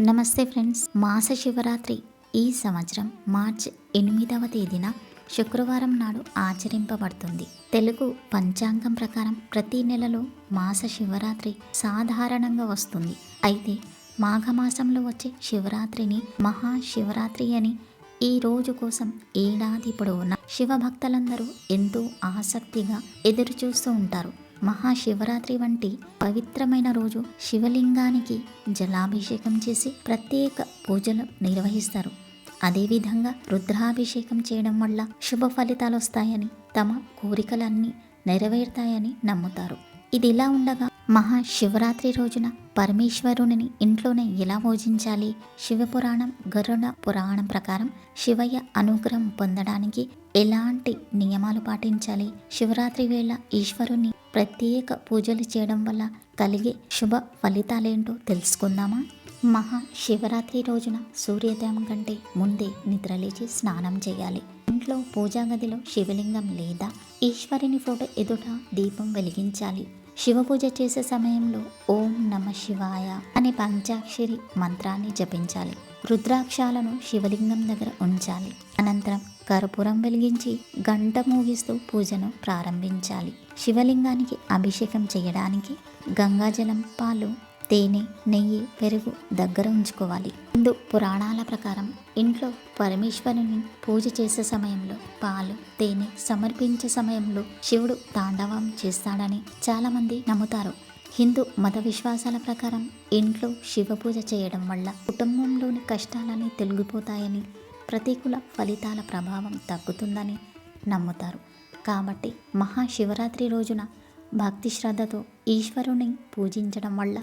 నమస్తే ఫ్రెండ్స్ మాస శివరాత్రి ఈ సంవత్సరం మార్చ్ ఎనిమిదవ తేదీన శుక్రవారం నాడు ఆచరింపబడుతుంది. తెలుగు పంచాంగం ప్రకారం ప్రతి నెలలో మాస శివరాత్రి సాధారణంగా వస్తుంది. అయితే మాఘమాసంలో వచ్చే శివరాత్రిని మహాశివరాత్రి అని ఈ రోజు కోసం ఏడాది పొడవునా శివభక్తులందరూ ఎంతో ఆసక్తిగా ఎదురుచూస్తూ ఉంటారు. మహాశివరాత్రి వంటి పవిత్రమైన రోజు శివలింగానికి జలాభిషేకం చేసి ప్రత్యేక పూజలు నిర్వహిస్తారు. అదేవిధంగా రుద్రాభిషేకం చేయడం వల్ల శుభ ఫలితాలు వస్తాయని తమ కోరికలన్నీ నెరవేరుతాయని నమ్ముతారు. ఇది ఇలా ఉండగా మహాశివరాత్రి రోజున పరమేశ్వరుని ఇంట్లోనే ఎలా పూజించాలి? శివపురాణం గరుడ పురాణం ప్రకారం శివయ్య అనుగ్రహం పొందడానికి ఎలాంటి నియమాలు పాటించాలి? శివరాత్రి వేళ ఈశ్వరుని ప్రత్యేక పూజలు చేయడం వల్ల కలిగే శుభ ఫలితాలేంటో తెలుసుకుందామా? మహా శివరాత్రి రోజున సూర్యోదయం కంటే ముందే నిద్రలేచి స్నానం చేయాలి. ఇంట్లో పూజా గదిలో శివలింగం లేదా ఈశ్వరుని ఫోటో ఎదుట దీపం వెలిగించాలి. శివ పూజ చేసే సమయంలో ఓం నమ శివాయ అనే పంచాక్షరి మంత్రాన్ని జపించాలి. రుద్రాక్షాలను శివలింగం దగ్గర ఉంచాలి. అనంతరం కర్పూరం వెలిగించి గంట మూగిస్తూ పూజను ప్రారంభించాలి. శివలింగానికి అభిషేకం చేయడానికి గంగాజలం పాలు తేనె నెయ్యి పెరుగు దగ్గర ఉంచుకోవాలి. హిందూ పురాణాల ప్రకారం ఇంట్లో పరమేశ్వరుని పూజ చేసే సమయంలో పాలు తేనె సమర్పించే సమయంలో శివుడు తాండవం చేస్తాడని చాలామంది నమ్ముతారు. హిందూ మత విశ్వాసాల ప్రకారం ఇంట్లో శివ పూజ చేయడం వల్ల కుటుంబంలోని కష్టాలని తొలగిపోతాయని ప్రతికూల ఫలితాల ప్రభావం తగ్గుతుందని నమ్ముతారు. కాబట్టి మహాశివరాత్రి రోజున భక్తి శ్రద్ధతో ఈశ్వరుని పూజించడం వల్ల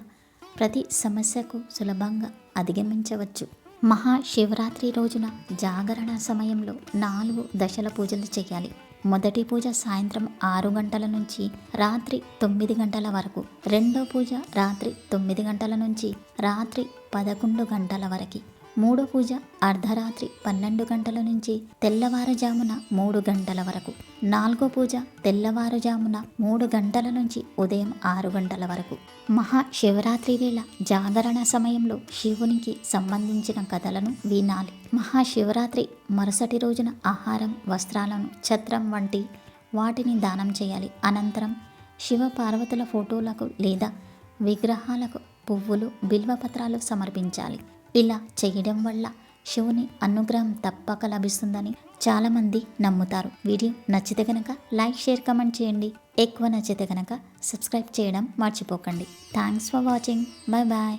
ప్రతి సమస్యకు సులభంగా అధిగమించవచ్చు. మహాశివరాత్రి రోజున జాగరణ సమయంలో నాలుగు దశల పూజలు చేయాలి. మొదటి పూజ సాయంత్రం ఆరు గంటల నుంచి రాత్రి తొమ్మిది గంటల వరకు. రెండో పూజ రాత్రి తొమ్మిది గంటల నుంచి రాత్రి పదకొండు గంటల వరకు. మూడో పూజ అర్ధరాత్రి పన్నెండు గంటల నుంచి తెల్లవారుజామున మూడు గంటల వరకు. నాలుగో పూజ తెల్లవారుజామున మూడు గంటల నుంచి ఉదయం ఆరు గంటల వరకు. మహాశివరాత్రి వేళ జాగరణ సమయంలో శివునికి సంబంధించిన కథలను వినాలి. మహాశివరాత్రి మరుసటి రోజున ఆహారం వస్త్రాలను ఛత్రం వంటి వాటిని దానం చేయాలి. అనంతరం శివ పార్వతుల ఫోటోలకు లేదా విగ్రహాలకు పువ్వులు బిల్వపత్రాలు సమర్పించాలి. ఇలా చేయడం వల్ల శివుని అనుగ్రహం తప్పక లభిస్తుందని చాలామంది నమ్ముతారు. వీడియో నచ్చితే కనుక లైక్ షేర్ కమెంట్ చేయండి. ఎక్కువ నచ్చితే కనుక సబ్స్క్రైబ్ చేయడం మర్చిపోకండి. Thanks for watching. Bye bye.